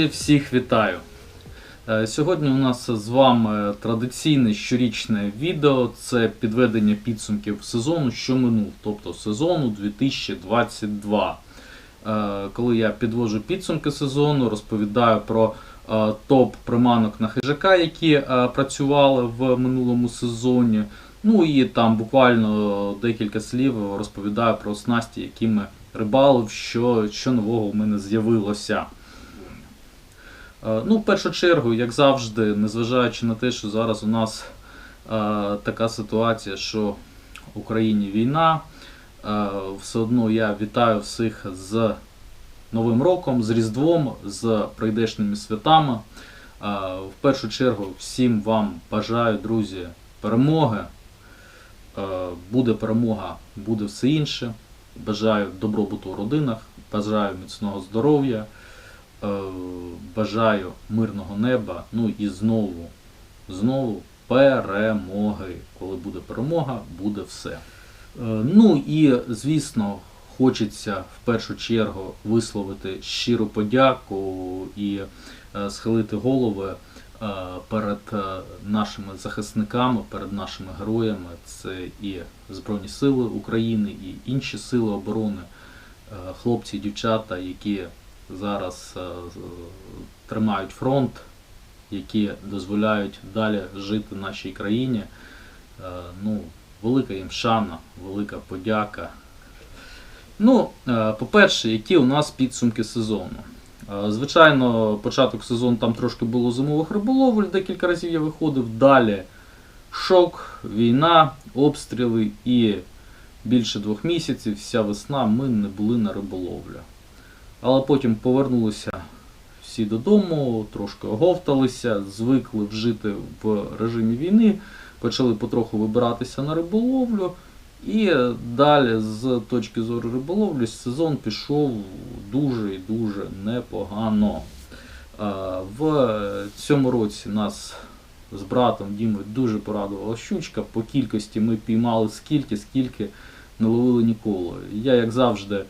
Друзі, всіх вітаю! Е, Сьогодні у нас з вами традиційне щорічне відео. Це підведення підсумків сезону, що минув, тобто сезону 2022. Е, Коли я підвожу підсумки сезону, розповідаю про е, топ приманок на хижака, які працювали в минулому сезоні. Ну і там буквально декілька слів розповідаю про снасті, якими рибалив, що, що нового у мене з'явилося. Е, Ну, в першу чергу, як завжди, незважаючи на те, що зараз у нас е, така ситуація, що в Україні війна, е, все одно я вітаю всіх з Новим роком, з Різдвом, з прийдешними святами. В першу чергу всім вам бажаю, друзі, перемоги. Буде перемога, буде все інше. Бажаю добробуту в родинах, бажаю міцного здоров'я. Е, бажаю мирного неба. Ну і знову, знову перемоги. Коли буде перемога, буде все. Е, Ну і звісно, хочеться в першу чергу висловити щиру подяку і е, схилити голови перед нашими захисниками, перед нашими героями. Це і Збройні Сили України, і інші сили оборони, хлопці і дівчата, які зараз е, тримають фронт, які дозволяють далі жити в нашій країні. Е, Ну, велика їм шана, велика подяка. Ну, е, по-перше, які у нас підсумки сезону. Звичайно, початок сезону там трошки було зимових риболовель, декілька разів я виходив. Далі шок, війна, обстріли і більше двох місяців, вся весна ми не були на риболовлю. Але потім повернулися всі додому, трошки оговталися, звикли вжити в режимі війни, почали потроху вибиратися на риболовлю. І далі, з точки зору риболовлі, сезон пішов дуже і дуже непогано. Е, В цьому році нас з братом Дімою дуже порадувала щучка. По кількості ми піймали скільки, скільки не ловили ніколи. Я, як завжди,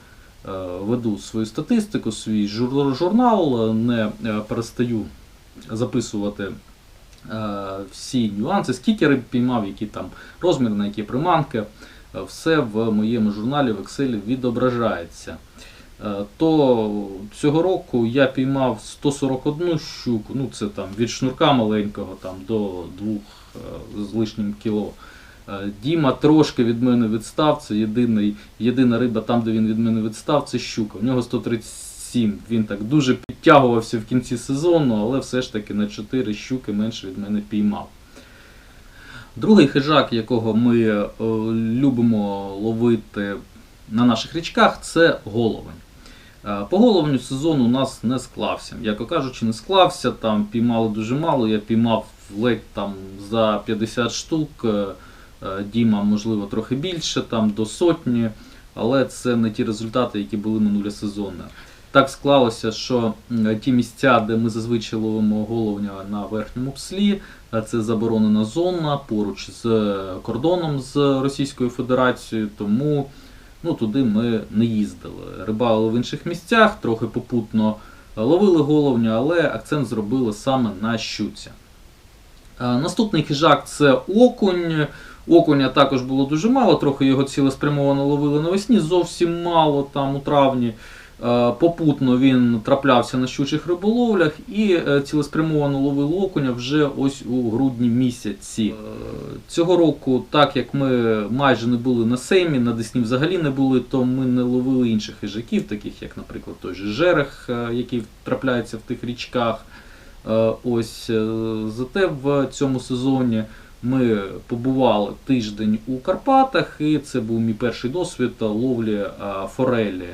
веду свою статистику, свій журнал, не е, перестаю записувати е, всі нюанси, скільки риб піймав, які там розмір, на які приманки. Е, Все в моєму журналі в Excel відображається. Е, То цього року я піймав 141 щуку, ну це там від шнурка маленького там, до 2 з лишнім кіло. Е, Діма трошки від мене відстав, це єдиний, єдина риба там, де він від мене відстав, це щука. У нього 137. Він так дуже підтягувався в кінці сезону, але все ж таки на 4 щуки менше від мене піймав. Другий хижак, якого ми е, любимо ловити на наших річках, це головень. Е, По головню сезон у нас не склався. Яко кажучи, не склався, там піймали дуже мало, я піймав ледь там за 50 штук, Діма, можливо, трохи більше, там до сотні, але це не ті результати, які були минулі сезони. Так склалося, що ті місця, де ми зазвичай ловимо головня на верхньому пслі, е, це заборонена зона поруч з е, кордоном з Російською Федерацією, тому ну, туди ми не їздили. Рибалили в інших місцях, трохи попутно е, ловили головня, але акцент зробили саме на щуці. Е, Наступний хижак це окунь. Окуня також було дуже мало, трохи його цілеспрямовано ловили навесні, зовсім мало там у травні. Е, Попутно він траплявся на щучих риболовлях і е, цілеспрямовано ловили окуня вже ось у грудні місяці. Е, Цього року, так як ми майже не були на сеймі, на Десні взагалі не були, то ми не ловили інших хижаків, таких як, наприклад, той же жерех, який трапляється в тих річках. Ось зате в цьому сезоні ми побували тиждень у Карпатах, і це був мій перший досвід ловлі е, форелі,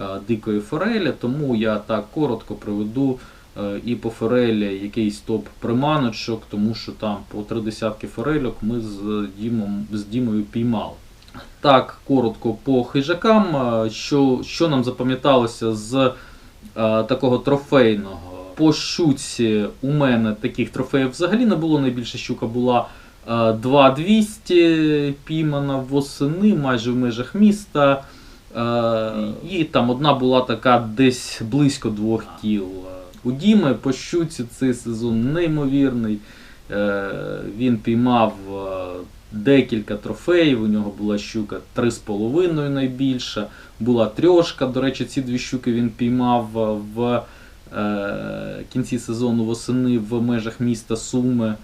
е, дикої форелі. Тому я так коротко приведу е, і по форелі якийсь топ приманочок, тому що там по три десятки форельок ми з Дімом з Дімою піймали. Так, коротко по хижакам, що, що нам запам'яталося з такого трофейного. По щуці у мене таких трофеїв взагалі не було. Найбільша щука була 2200 піймана восени, майже в межах міста. Е, І там одна була така десь близько 2 кіл. У Діми по щуці цей сезон неймовірний. Е, Він піймав е, декілька трофеїв. У нього була щука 3,5 найбільша, була трьошка. До речі, ці дві щуки він піймав е, в е, кінці сезону восени в межах міста Суми.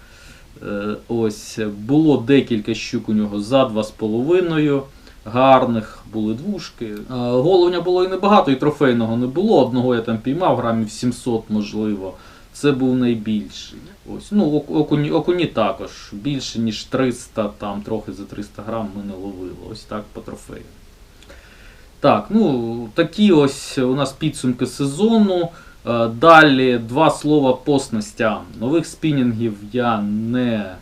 Е, Ось було декілька щук у нього за 2,5 гарних, були двушки. Е, Головня було і небагато, і трофейного не було. Одного я там піймав, грамів 700, можливо. Це був найбільший. Ось. Ну, окуні, окуні також. Більше, ніж 300, там трохи за 300 грам ми не ловили. Ось так по трофею. Так, ну такі ось у нас підсумки сезону. Е, Далі два слова по снастям. Нових спінінгів я не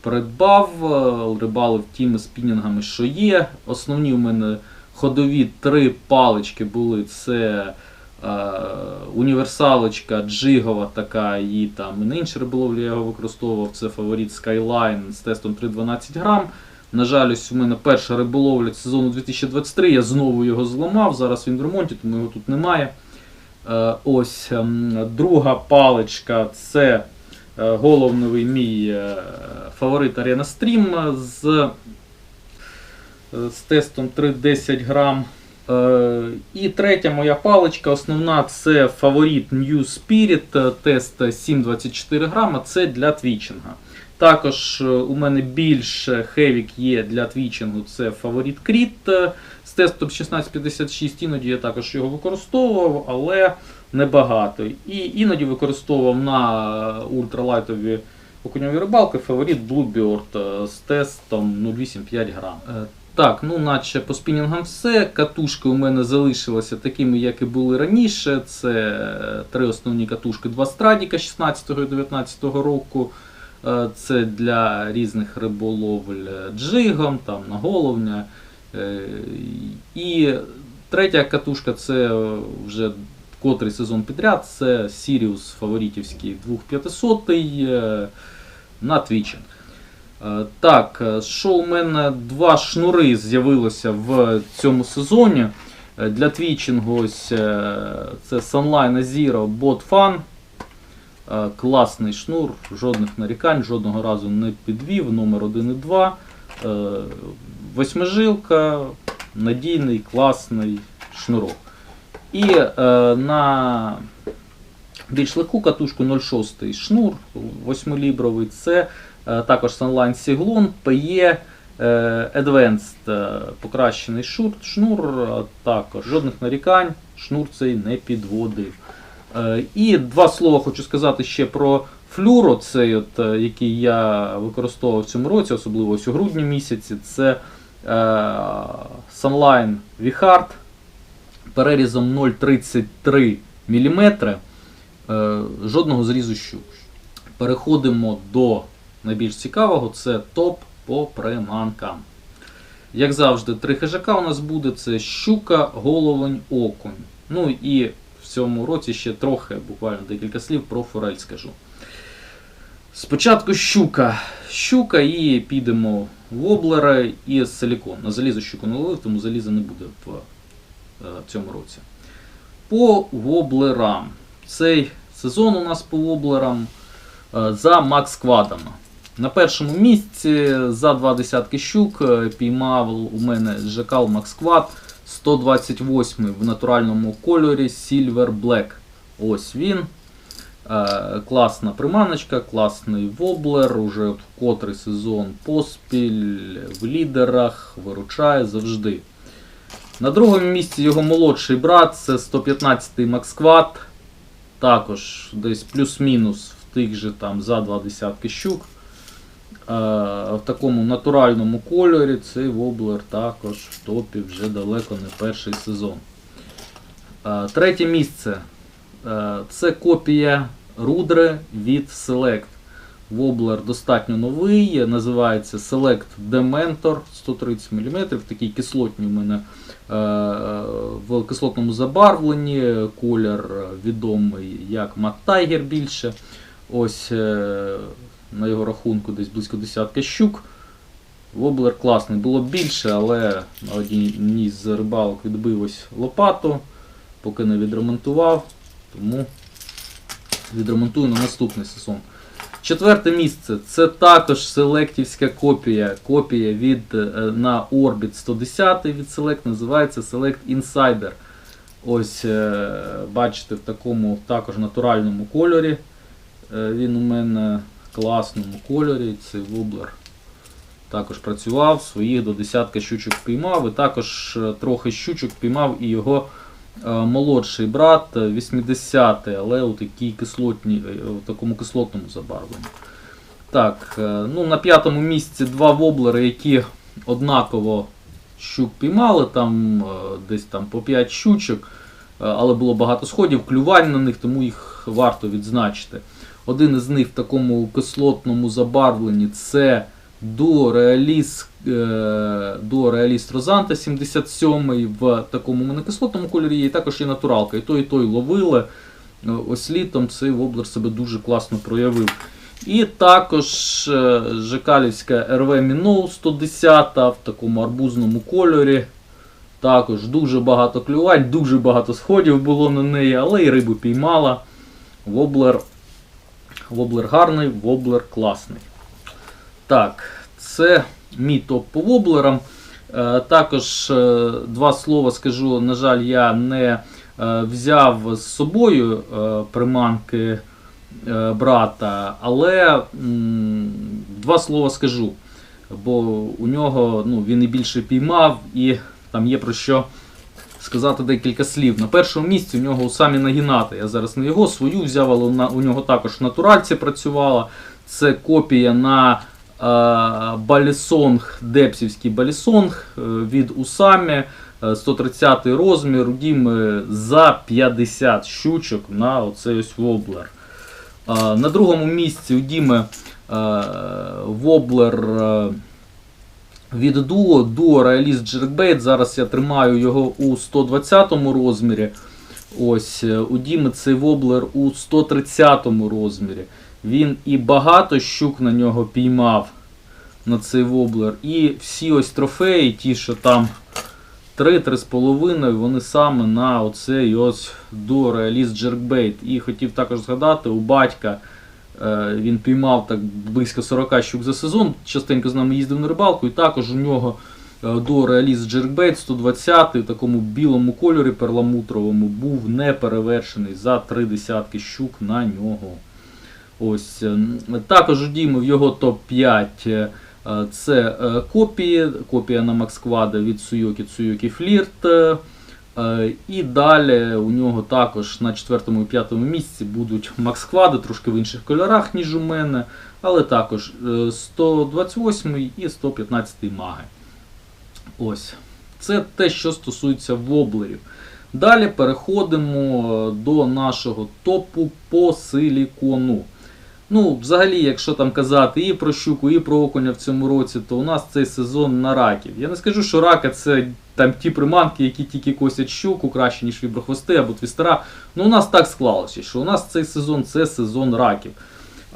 придбав, е, рибалив тими спінінгами, що є. Основні у мене ходові три палички були. Це е, універсалочка джигова така, і там і на іншій риболовлі я його використовував. Це фаворит Skyline з тестом 3,12 грам. На жаль, ось у мене перша риболовля сезону 2023, я знову його зламав, зараз він в ремонті, тому його тут немає. Е, Ось ем, друга паличка це е, головний мій е, фаворит Arena Stream з, з тестом 3,10 грам. І третя моя паличка, основна це фаворит New Spirit, тест 7,24 грама, це для твічинга. Також у мене більш хевік є для твічингу, це фаворит Кріт з тестом 1656. Іноді я також його використовував, але небагато. І іноді використовував на ультралайтові окуньові рибалки фаворит Bluebird е, з тестом 0,85 грам. Е, Так, ну наче по спінінгам все. Катушки у мене залишилися такими, як і були раніше. Це е, три основні катушки, два страдіка 16 і 19 року. Це для різних риболовель джигом, там на головня. Е, І третя катушка це е, вже котрий сезон підряд. Це Sirius фаворитівський 2500 е, на твічинг. Е, Так, е, що у мене два шнури з'явилося в цьому сезоні. Е, Для твічингу ось е, це Sunline Zero Bot Fun. Е, Класний шнур, жодних нарікань, жодного разу не підвів, номер 1 і 2. Восьмижилка, надійний, класний шнурок. І е, на більш легку катушку 0,6 шнур 8-лібровий. Це е, також Sunline Siglon PE е, Advanced е, покращений шур, шнур, е, також жодних нарікань, шнур цей не підводив. Е, І два слова хочу сказати ще про флюро, цей от, який я використовував в цьому році, особливо ось у грудні місяці. Це Sunline Vihard перерізом 0,33 мм. Е, жодного зрізу щук. Переходимо до найбільш цікавого, це топ по приманкам. Як завжди, три хижака у нас буде: це щука, головень, окунь. Ну і в цьому році ще трохи, буквально декілька слів про форель скажу. Спочатку щука. Щука і підемо в воблери і силікон. На залізо щуку не ловив, тому заліза не буде в е, цьому році. По воблерам. Цей сезон у нас по воблерам е, за Макс Квадами. На першому місці за два десятки щук е, піймав у мене Жакал Макс Квад 128 в натуральному кольорі Silver Black. Ось він. Е, Класна приманочка, класний воблер, уже в котрий сезон поспіль, в лідерах, виручає завжди. На другому місці його молодший брат, це 115-й Максквад. Також десь плюс-мінус в тих же там за два десятки щук. Е, в такому натуральному кольорі цей воблер також в топі вже далеко не перший сезон. Е, третє місце. Е, це копія рудри від Select. Воблер достатньо новий, називається Select Dementor 130 мм. Такий кислотний у мене е, в кислотному забарвленні. Колір відомий як Matt Tiger більше. Ось е, на його рахунку десь близько десятка щук. Воблер класний, було більше, але на одній з рибалок відбив лопату, поки не відремонтував. Тому Відремонтую на наступний сезон. Четверте місце це також селектівська копія. Копія від е, на Orbit 110 від Select називається Select Insider. Ось е, бачите в такому також натуральному кольорі. Е, Він у мене в класному кольорі. Цей воблер також працював, своїх до десятка щучок піймав. І також трохи щучок піймав і його молодший брат, е, 80-й, але у такій кислотній, е, у такому кислотному забарвленні. Так, е, ну на п'ятому місці два воблери, які однаково щук піймали, там е, десь там по 5 щучок, е, але було багато сходів, клювань на них, тому їх варто відзначити. Один із них в такому кислотному забарвленні це е, до Реаліст Розанта 77 в такому монокислотному кольорі і також є натуралка. І той, і той ловили. Е, Ось літом цей воблер себе дуже класно проявив. І також е, Жекалівська РВ Міноу 110 в такому арбузному кольорі. Також дуже багато клювань, дуже багато сходів було на неї, але і рибу піймала. Воблер, воблер гарний, воблер класний. Так, це мій по воблерам. Е, також е, два слова скажу, на жаль, я не е, взяв з собою приманки брата, але два слова скажу. Бо у нього ну, він і більше піймав, і там є про що сказати декілька слів. На першому місці у нього самі нагінати. Я зараз не його свою взяв, але у нього також натуральці працювала. Це копія на Балісонг, Депсівський Балісонг е, від Усамі. е, 130 розмір, у Діми за 50 щучок на оцей ось воблер. Е, На другому місці у Діми е, воблер е, від Duo, Duo Realist Jerkbait. Зараз я тримаю його у 120 розмірі. Ось е, у Діми цей воблер у 130 розмірі. Він і багато щук на нього піймав на цей воблер. І всі ось трофеї, ті, що там 3-3,5, вони саме на оцей ось Realist Jerkbait. І хотів також згадати, у батька е, він піймав так близько 40 щук за сезон, частенько з нами їздив на рибалку, і також у нього е, Duo Realist Jerkbait 120 в такому білому кольорі перламутровому був не перевершений за три десятки щук на нього. Ось ем, також у в його топ-5 е, е, це е, копії, копія на Максквада від Суйокі Цуйокі Флірт. е, е, І далі у нього також на 4 і 5 місці будуть Максквади, трошки в інших кольорах, ніж у мене, але також е, 128 і 115 маги. Ось. Це те, що стосується воблерів. Далі переходимо е, до нашого топу по силікону. Ну, взагалі, якщо там казати і про щуку, і про окуня в цьому році, то у нас цей сезон на раків. Я не скажу, що рака це там ті приманки, які тільки косять щуку, краще, ніж віброхвости або твістера. Ну, у нас так склалося, що у нас цей сезон це сезон раків.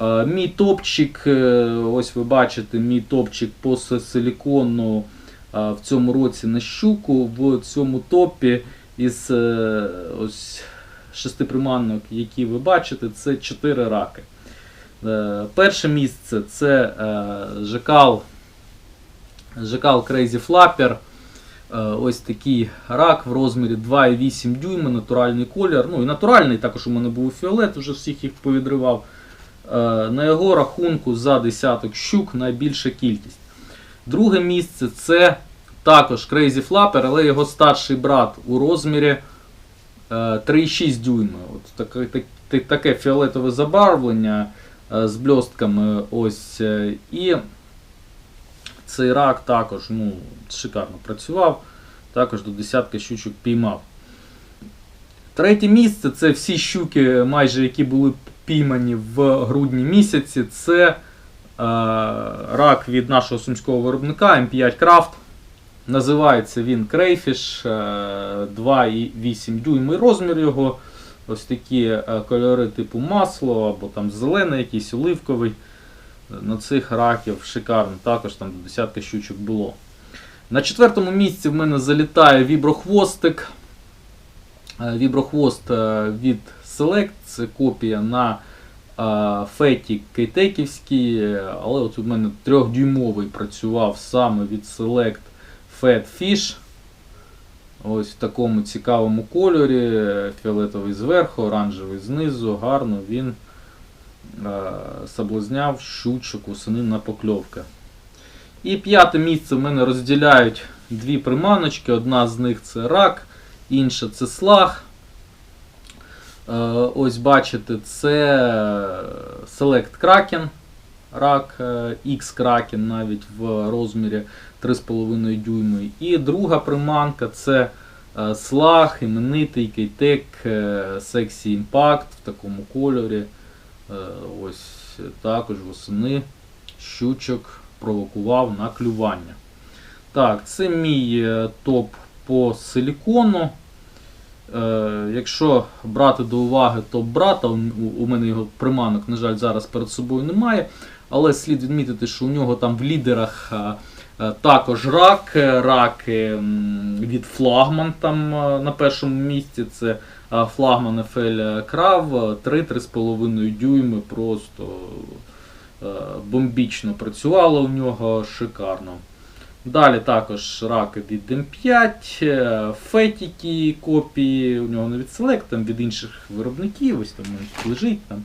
Е, мій топчик, е, ось ви бачите, мій топчик по силікону е, в цьому році на щуку в цьому топі із е, ось шести приманок, які ви бачите, це 4 раки. Е, Перше місце це е, Жекал, Жекал Crazy Flapper. Е, Ось такий рак в розмірі 2,8 дюйма, натуральний колір. Ну і натуральний, також у мене був фіолет, вже всіх їх повідривав. На його рахунку за десяток щук найбільша кількість. Друге місце це також Crazy Flapper, але його старший брат у розмірі е, 3,6 дюйма. От таке, так- так- таке фіолетове забарвлення з бльостками. Ось. е, І цей рак також ну, шикарно працював. Також до десятки щучок піймав. Третє місце це всі щуки, майже які були піймані в грудні місяці. Це е, рак від нашого сумського виробника M5 Craft. Називається він Crayfish, е, 2,8 дюйми розмір його. Ось такі е, кольори типу масло або там зелений, якийсь оливковий. На цих раків шикарно, також там до десятка щучок було. На четвертому місці в мене залітає віброхвостик. Е, Віброхвост е, від Select, це копія на Феті Кейтеківський, е, але от у мене трьохдюймовий працював саме від Select Fat Fish. Ось в такому цікавому кольорі, е, фіолетовий зверху, оранжевий знизу, гарно він е, соблазняв щучок восени на покльовки. І п'яте місце в мене розділяють дві приманочки. Одна з них це рак, інша це слаг. Е, Ось бачите, це Select Kraken, рак е, X Kraken навіть в розмірі 3,5 дюйми. І друга приманка це е, слаг, іменитий Кейтек Sexy Impact в такому кольорі. Е, Ось також восени щучок провокував на клювання. Так, це мій топ по силікону. Якщо брати до уваги топ брата, у мене його приманок, на жаль, зараз перед собою немає. Але слід відмітити, що у нього там в лідерах е, е, також рак, е, раки від флагман там на першому місці. Це флагман FL Крав 3-3,5 дюйми. Просто бомбічно працювало у нього шикарно. Далі також раки від М5, е, фетіки копії, у нього не від Select, там від інших виробників, ось там лежить, там,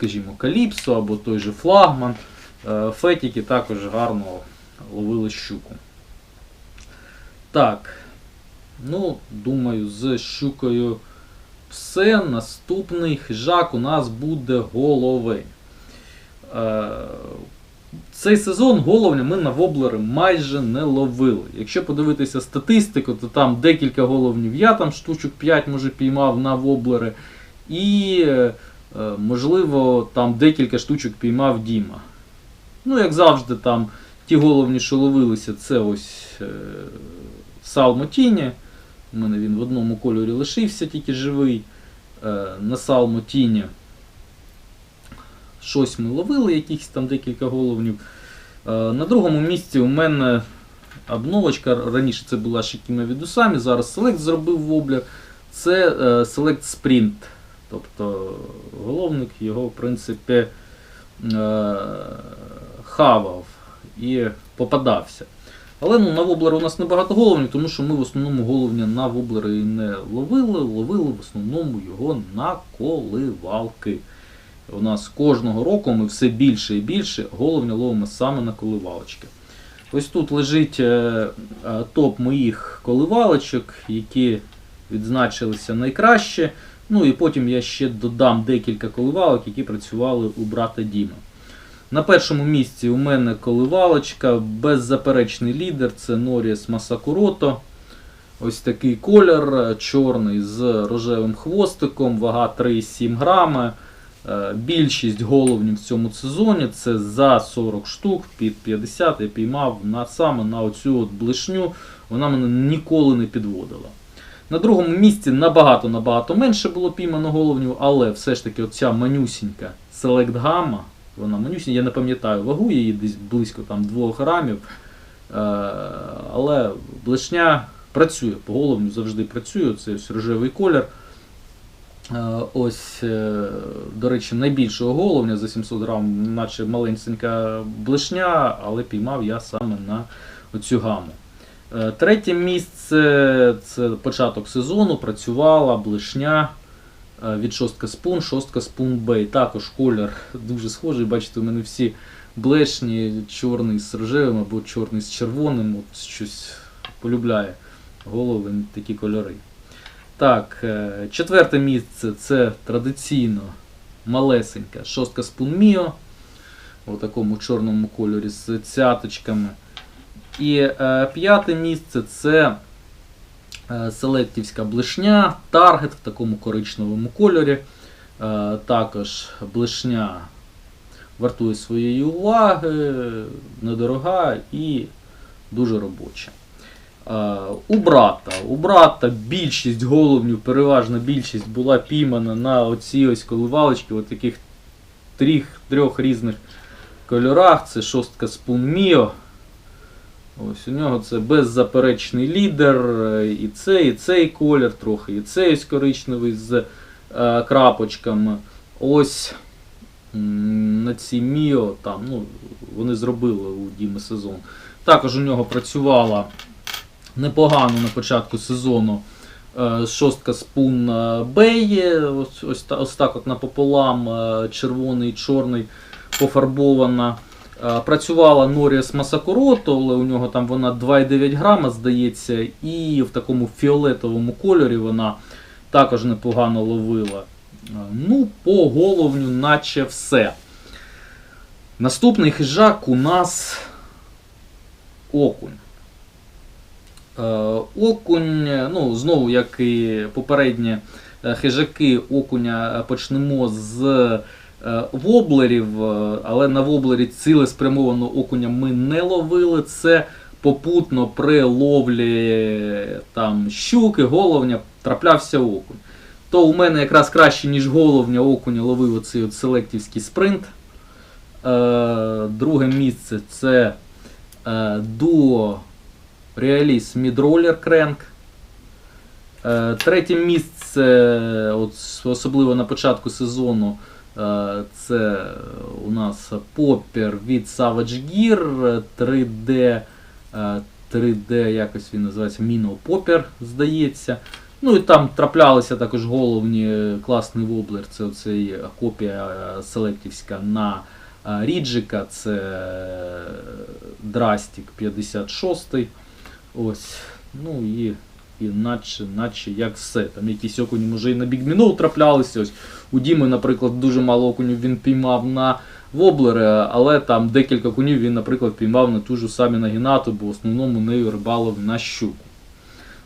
скажімо, Каліпсо або той же флагман. Е, Фетіки також гарно ловили щуку. Так. Ну, думаю, з щукою все. Наступний хижак у нас буде головий. Е, цей сезон головня ми на воблери майже не ловили. Якщо подивитися статистику, то там декілька головнів я там штучок 5 може піймав на воблери. І, е, можливо, там декілька штучок піймав Діма. Ну, як завжди, там ті головні, що ловилися, це ось е, Салмотіні. У мене він в одному кольорі лишився, тільки живий. Е, на Салмотіні щось ми ловили, якихось там декілька головнів. Е, на другому місці у мене обновочка. Раніше це була Шикіма від Усамі, зараз Select зробив воблер. Це е, Select Sprint. Тобто головник його, в принципі, е, хавав і попадався. Але ну, на воблери у нас небагато головнів, тому що ми в основному головня на воблери і не ловили, ловили в основному його на коливалки. У нас кожного року ми все більше і більше головня ловимо саме на коливалочки. Ось тут лежить е, е, топ моїх коливалочок, які відзначилися найкраще. Ну і потім я ще додам декілька коливалок, які працювали у брата Діма. На першому місці у мене коливалочка, беззаперечний лідер це Norris Masakuroto. Ось такий колір, е, чорний з рожевим хвостиком, вага 3,7 грами. Е, Більшість головнів в цьому сезоні це за 40 штук під 50 я піймав на, саме на оцю от блишню. Вона мене ніколи не підводила. На другому місці набагато-набагато менше було піймано головнів, але все ж таки оця манюсінька Select Gamma, вона манюсінька, я не пам'ятаю вагу її десь близько там 2 грамів. Е, але блишня працює, по головню завжди працює, це ось рожевий колір. Е, Ось, е, до речі, найбільшого головня за 700 грам, наче маленька блишня, але піймав я саме на оцю гаму. Е, Третє місце це початок сезону, працювала блишня е, від шостка спун, шостка спун бей. Також колір дуже схожий. Бачите, у мене всі блешні, чорний з рожевим або чорний з червоним. От щось полюбляє голови такі кольори. Так, е, четверте місце це традиційно малесенька шостка Spoon Mio у такому чорному кольорі з цяточками. І е, п'яте місце це е, селектівська блишня, таргет в такому коричневому кольорі. Е, також блишня вартує своєї уваги, недорога і дуже робоча. У брата. У брата більшість головнів, переважна більшість була піймана на оці ось коливалочки, от таких трьох, різних кольорах. Це шостка Spoon Mio. Ось у нього це беззаперечний лідер. І цей, і цей колір, трохи і цей ось коричневий з е, крапочками. Ось на ці Міо, там, ну, вони зробили у Діми сезон. Також у нього працювала непогано на початку сезону е, шостка спун е, Беї, ось, ось, ось так от напополам, е, червоний чорний пофарбована. Е, Працювала Норіс Масакурото, але у нього там вона 2,9 грама, здається, і в такому фіолетовому кольорі вона також непогано ловила. Е, Ну, по головню, наче все. Наступний хижак у нас окунь. Е, Окунь, ну, знову, як і попередні хижаки окуня почнемо з воблерів, е, але на воблері цілеспрямованого окуня ми не ловили. Це попутно при ловлі там, щуки, головня траплявся окунь. То у мене якраз краще, ніж головня окуня ловив оцей от селектівський спринт. Е, Друге місце це е, дуо Realis Midroller Crank. Е, Третє місце, от, особливо на початку сезону, е, це у нас попір від Savage Gear 3D. е, 3D, якось він називається Minnow Popper, здається. Ну і там траплялися також головні е, класний воблер. Це оцей копія е, селектівська на е, Ріджика, це е, Drastic 56. Ось. Ну і, і наче, як все. Там якісь окуні може і на бігміноу траплялися. Ось у Діми, наприклад, дуже мало окунів він піймав на воблери, але там декілька окунів він, наприклад, піймав на ту ж самі нагінату, бо в основному нею рибалив на щуку.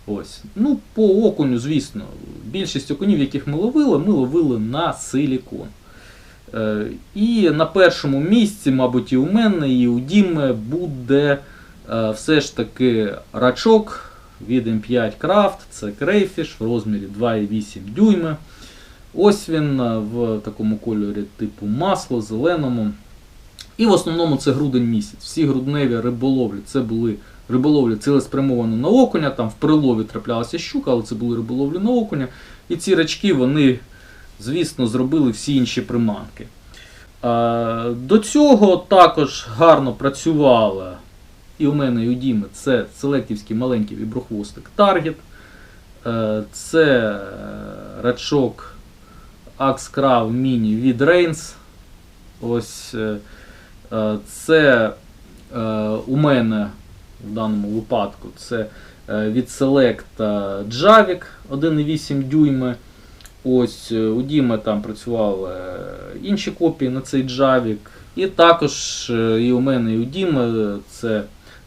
Ось. Ну, по окуню, звісно, більшість окунів, яких ми ловили, ми ловили на силікон. Е, і на першому місці, мабуть, і у мене, і у Діми буде е, все ж таки рачок від M5 Craft, це крейфіш в розмірі 2,8 дюйми. Ось він е, в такому кольорі типу масло, зеленому. І в основному це грудень місяць. Всі грудневі риболовлі це були риболовлі цілеспрямовано на окуня. Там в прилові траплялася щука, але це були риболовлі на окуня. І ці рачки, вони, звісно, зробили всі інші приманки. Е, До цього також гарно працювала і у мене, і у Діми це селектівський маленький віброхвостик Target. Е, Це е, рачок Axcrav Mini від Reigns. Ось е, це у мене в даному випадку це від Select Javik 1,8 дюйми. Ось у Діми там працювали інші копії на цей Javik. І також і у мене, і у Діми це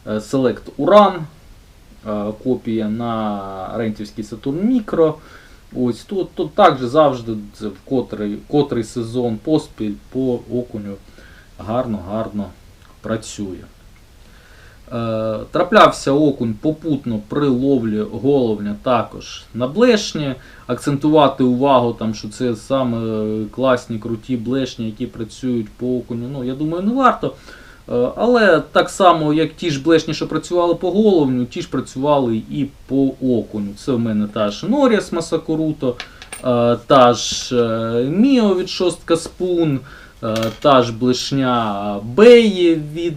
Select Uran, е, копія на рентівський Saturn Micro. Ось тут, тут також завжди в котрий, котрий сезон поспіль по окуню гарно-гарно працює. Е, траплявся окунь попутно при ловлі головня також на блешні. Акцентувати увагу, там, що це саме класні, круті блешні, які працюють по окуню. Ну, я думаю, не варто. Е, Але так само, як ті ж блешні, що працювали по головню, ті ж працювали і по окуню. Це в мене та ж Норіс Масакуруто, е, та ж е, Міо від шостка Спун, та ж блешня Беї від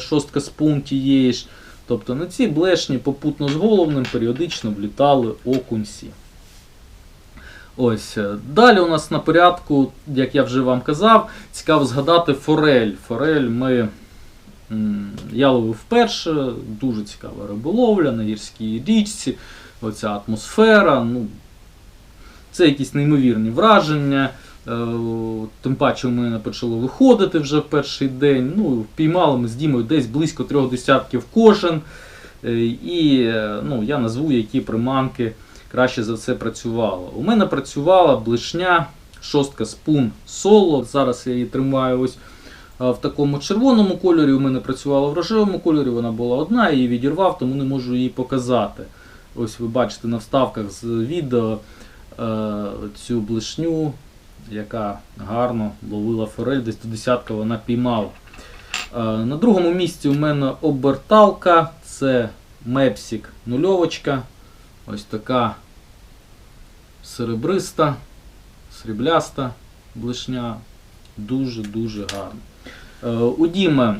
шостка Спун тієї ж. Тобто на ці блешні попутно з головним періодично влітали окунці. Ось. е, Далі у нас на порядку, як я вже вам казав, цікаво згадати форель. Форель ми. Я ловив вперше, дуже цікава риболовля на гірській річці, оця атмосфера. Ну, це якісь неймовірні враження. Е, Тим паче у мене почало виходити вже в перший день. Ну, впіймали ми з Дімою десь близько трьох десятків кожен. Е, І ну, я назву, які приманки краще за все працювала. У мене працювала блишня шостка спун соло. Зараз я її тримаю ось в такому червоному кольорі. У мене працювала в рожевому кольорі, вона була одна, я її відірвав, тому не можу її показати. Ось ви бачите на вставках з відео е, цю блишню, яка гарно ловила форель, десь до десятка вона піймала. Е, На другому місці у мене оберталка, це Мепсік нульовочка. Ось така серебриста. срібляста блишня. Дуже-дуже гарно. Е, у Діми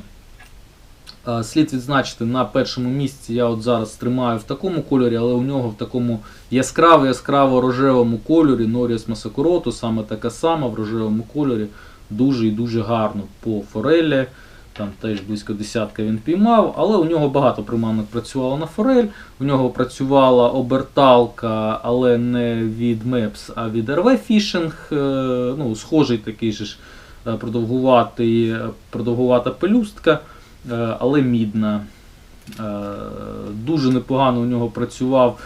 е, слід відзначити на першому місці. Я от зараз тримаю в такому кольорі, але у нього в такому яскраво яскраво рожевому кольорі Норіс Масакурото, саме така сама в рожевому кольорі. Дуже і дуже гарно по форелі. Там теж близько десятка він піймав, але у нього багато приманок працювало на форель. У нього працювала оберталка, але не від MEPS, а від RV Fishing. Е, Ну, схожий такий же ж е, продовгуватий, продовгувата пелюстка, е, але мідна. Дуже непогано у нього працював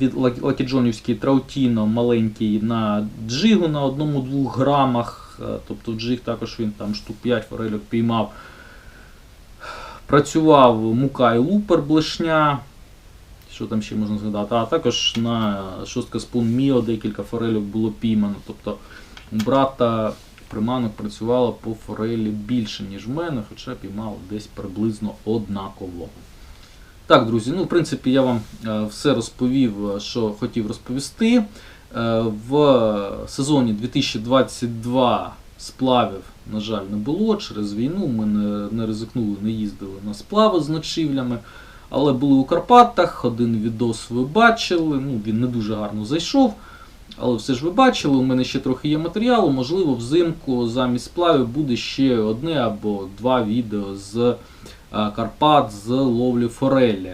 від Лакіджонівський Траутіно маленький на джигу на 1-2 грамах. Е, Тобто джиг також він там штук 5 форельок піймав. Працював Мукай Лупер Блешня. Що там ще можна згадати? А також на шостка спун Міо декілька форельок було піймано. Тобто у брата приманок працювало по форелі більше, ніж в мене, хоча піймав десь приблизно однаково. Так, друзі, ну, в принципі, я вам е, все розповів, е, що хотів розповісти. Е, В сезоні 2022 сплавів, на жаль, не було через війну. Ми не, не ризикнули, не їздили на сплави з ночівлями. Але були у Карпатах, один відос ви бачили. Ну, він не дуже гарно зайшов. Але все ж ви бачили, у мене ще трохи є матеріалу. Можливо, взимку замість сплавів буде ще одне або два відео з Карпат з ловлі форелі.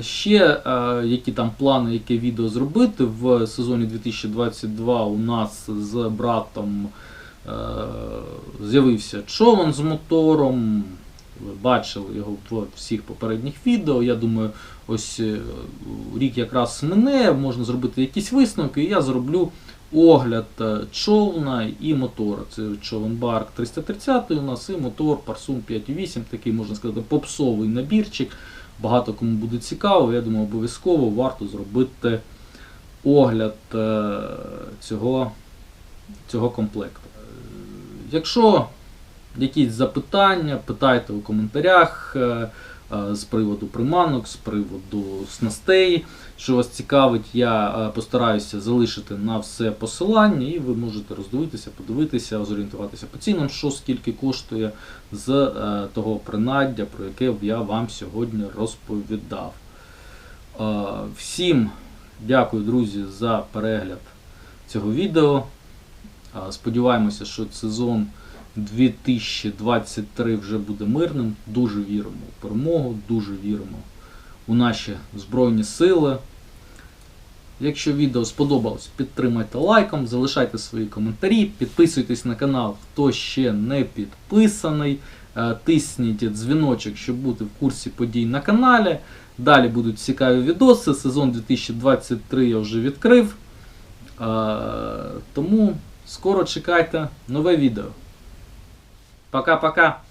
Ще е, які там плани, яке відео зробити в сезоні 2022 у нас з братом е, з'явився човен з мотором. Ви бачили його в всіх попередніх відео. Я думаю, ось е, рік якраз мине, можна зробити якісь висновки, і я зроблю огляд е, човна і мотора. Це човен Барк 330 у нас і мотор Парсун 5.8, такий можна сказати попсовий набірчик. Багато кому буде цікаво. Я думаю, обов'язково варто зробити огляд е, цього, цього комплекту. Е, Якщо якісь запитання, питайте у коментарях з приводу приманок, з приводу снастей. Що вас цікавить, я е, постараюся залишити на все посилання, і ви можете роздивитися, подивитися, зорієнтуватися по цінам, що скільки коштує з е, того принаддя, про яке я вам сьогодні розповідав. Е, Всім дякую, друзі, за перегляд цього відео. Е, Сподіваємося, що сезон 2023 вже буде мирним. Дуже віримо у перемогу, дуже віримо у наші Збройні Сили. Якщо відео сподобалось, підтримайте лайком, залишайте свої коментарі, підписуйтесь на канал, хто ще не підписаний. Е, Тисніть дзвіночок, щоб бути в курсі подій на каналі. Далі будуть цікаві відоси. Сезон 2023 я вже відкрив. Е, Тому скоро чекайте нове відео. Пока-пока.